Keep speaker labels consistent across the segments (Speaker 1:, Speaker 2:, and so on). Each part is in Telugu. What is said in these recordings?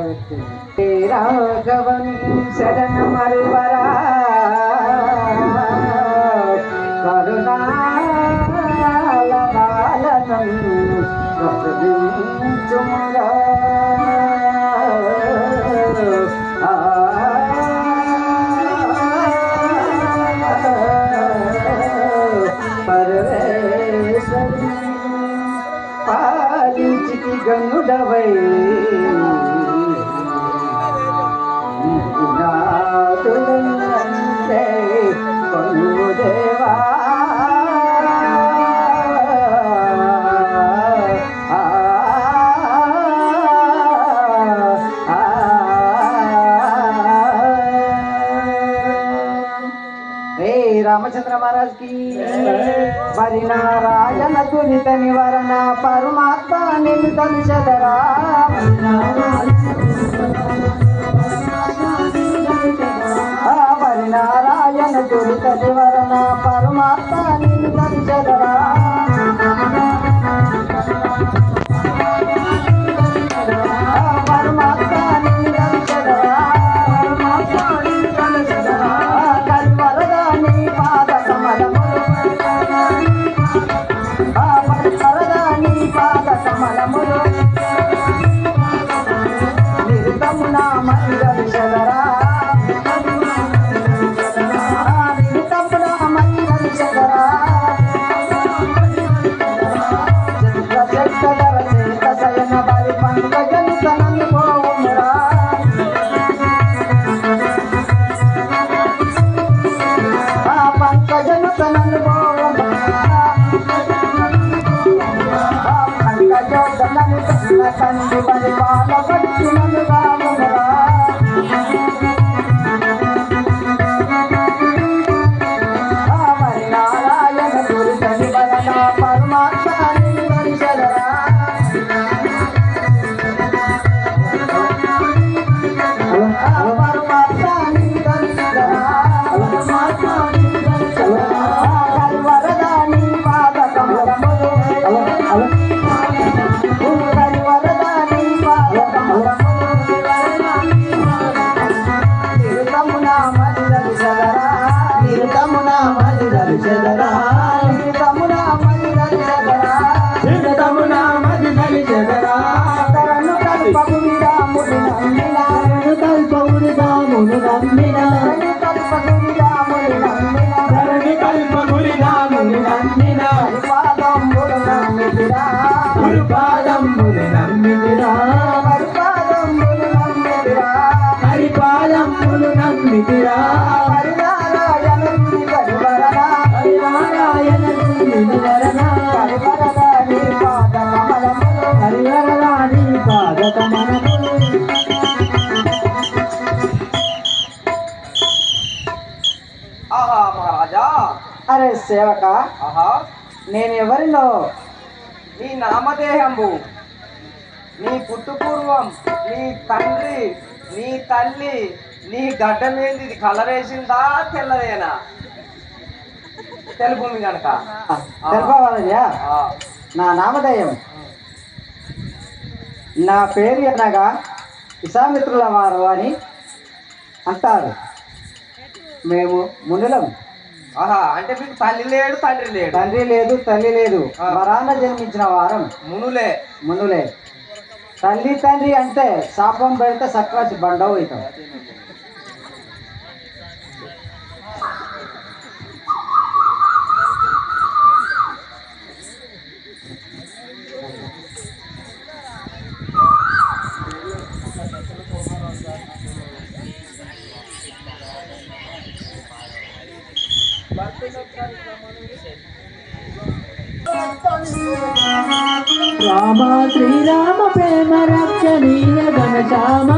Speaker 1: హే రాఘవని శరణ మరువరా. కరుణాల బాలనన్ను ప్రసవించుమురా. ఆ. పరమేశ్వరి గనుడవై రామచంద్ర మహారాజ్కి మరి నారాయణ దురిత నివారణ పరమాత్మ నిన్ను తలుచదరా
Speaker 2: सच्चिदानंद राम राम హరిపాదంబులు నివరణ హరివరరాణి పాదకమనములు
Speaker 3: ఆహా మహారాజా.
Speaker 1: అరే సేవక నేను ఎవరినో
Speaker 3: నీ నామదేహంబు నీ పుట్టుపూర్వం నీ తండ్రి నీ తల్లి నీ గడ్డ మీద ఇది కలరేసిందా తెల్లదేనా? తెలుపు
Speaker 1: తెలుపవాలయ్యా
Speaker 3: ఆ,
Speaker 1: నా నామధేయం. నా పేరు అనగా ఇసామిత్రుల వారు అని అంటారు. మేము మునులం.
Speaker 3: అంటే మీకు తల్లి లేడు తండ్రి లేడు.
Speaker 1: తండ్రి లేదు తల్లి లేదు. వరాన జన్మించిన వారం.
Speaker 3: మునులే.
Speaker 1: మునులే. తల్లి తండ్రి అంటే శాపం పెడితే సక్రాచి బండవు అవుతాం.
Speaker 2: రామ శ్రీరామ ప్రేమ రక్షణీయ ఘనశ్యామ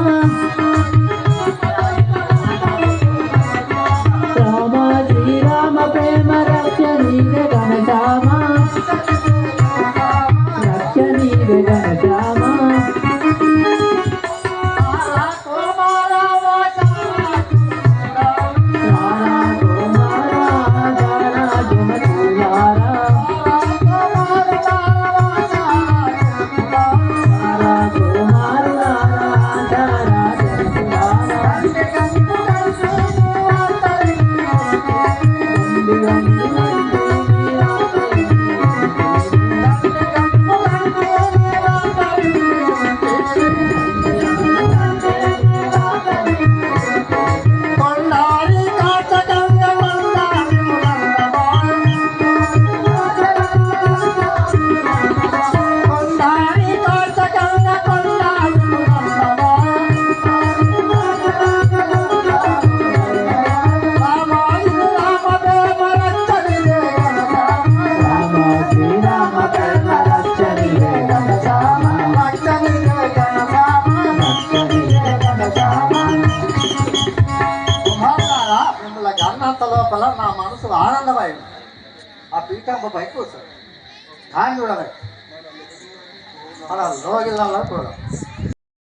Speaker 2: ಅನಂತ ಲೋಕಲ ನಾ ಮನಸ್ಸು ಆನಂದವಾಯಿತು. ಆ
Speaker 4: ಪೀಠಂಬ ಬೈಕು ಸರ್. ಹಾಂಗಿಡಬೇಕು ಅಲ್ಲ ಹೋಗಿಲ್ಲ ಅಲ್ಲ ಕೂಡ